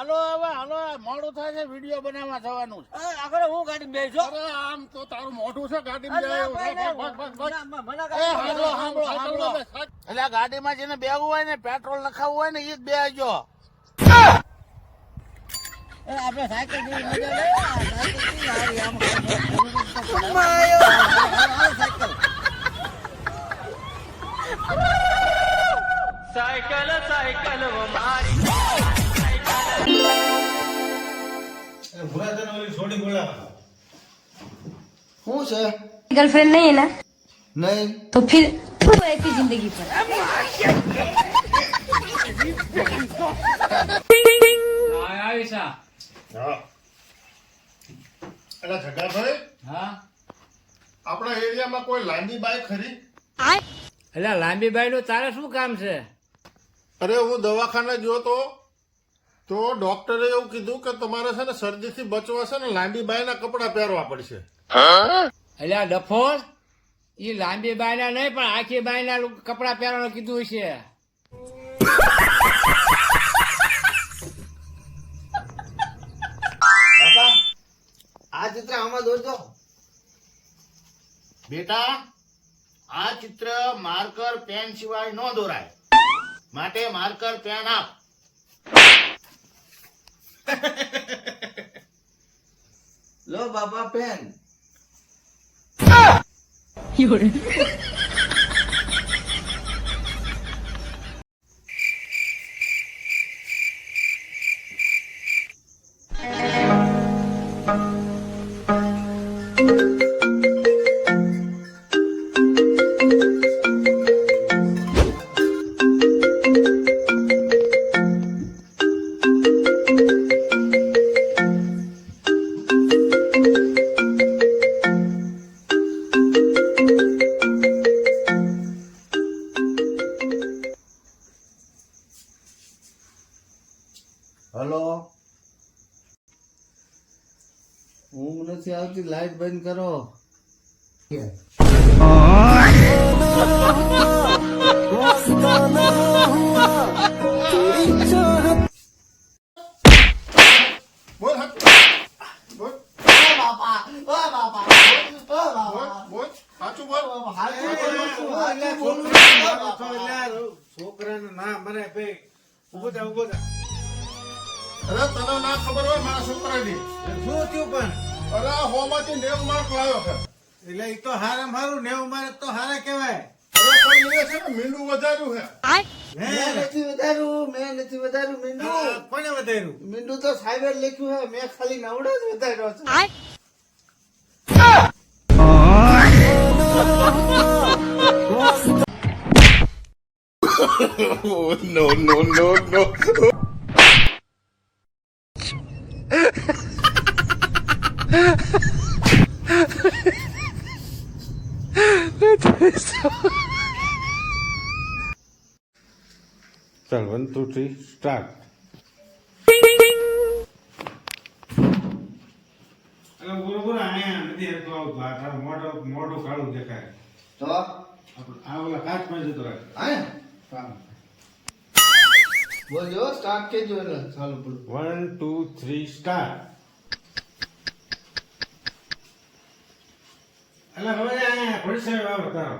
હાલો હવે હાલો મોડું થાય છે વીડિયો બનાવવા જવાનું છે. આગળ હું ગાડી બેસો અરે આમ તો તારું મોઢું છે ગાડી. એટલે ગાડીમાં જેને બેવું હોય ને પેટ્રોલ નખાવવું હોય ને એ જ બેજો એ, આપણે cycle cycle cycle cycle cycle મારી શું છે गर्लफ्रेंड नहीं है ना નહીં तो फिर तू ऐसी जिंदगी पर આવીશા હા એટલે જગાભાઈ હા આપણા એરિયામાં કોઈ લાંબી બાઈક ખરી એટલે લાંબી બાઈ નું તારે શું કામ છે અરે હું દવાખાને ગયો તો ડોક્ટરે એવું કીધું કે તમારે છે ને શરદીથી બચવા છે ને લાંબી બાઈના કપડાં પહેરવા પડશે. એટલે આ ડફોળ એ લાંબી બાયના નહીં પણ આખી બાયના કપડા પહેરવાનું કીધું છે બાપા આ ચિત્ર આમાં દોરજો. બેટા આ ચિત્ર માર્કર પેન સિવાય ન દોરાય. માટે માર્કર પેન આપ. લો બાબા પેન હલો. ઊંઘ નથી આવતી લાઈટ બંધ કરો. છોકરા ના બોલ. બોલ બોલ. સાચું બોલ. છોકરાનું નામ મને ભાઈ. ઊભો થા ઊભો થા. અરે તને ના ખબર હોય મારા છોકરાની શું થયું પણ? અરે હોમાંથી નેવ માર્ક લાવ્યો છે. એટલે એ તો હારે મારું નેવ માર્ક તો હારા કહેવાય. અરે પણ એ છે ને મીંડું વધાર્યું છે. મેં નથી વધાર્યું મેં નથી વધાર્યું મીંડું. હા, કોને વધાર્યું? મીંડું તો સાહેબે લખ્યું છે મેં ખાલી નવડો જ વધાર્યો છે. ચાલ વન ટુ થ્રી સ્ટાર્ટ બરોબર અહીંયા નથી આવતું આ મોઢું મોઢું કાળું દેખાય. તો? આ ઓલા કાચમાં જતો રહે. આયા બોલજો સ્ટાર્ટ કેજો એટલે ચાલુ પડું વન ટુ થ્રી સ્ટાર્ટ એટલે હવે અહીંયા ઘોડીસાહેબ આવે તારો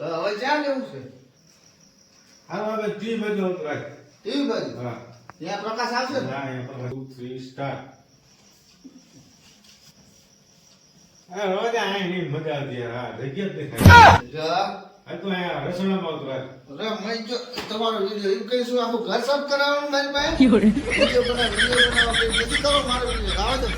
તો હવે જ્યાં લેવું છે? હાલો હવે જી બાજુ રાખ. હા. ત્યાં પ્રકાશ આવશે ને? હા અહીંયા ટુ થ્રી સ્ટાર્ટ હવે અહીંયા મજા આવતી યાર. હા જગ્યા દેખાય. જા તો અહીંયા રસોડામાં આવતું અરે મેં જો તમારો વિડિયો એમ કહીશું આખું ઘર સાફ કરાવવાનું મારી પાસે? વિડિયો બનાવ વિડિયો બનાવો કઈ કરો મારો વિડિયો આવો તો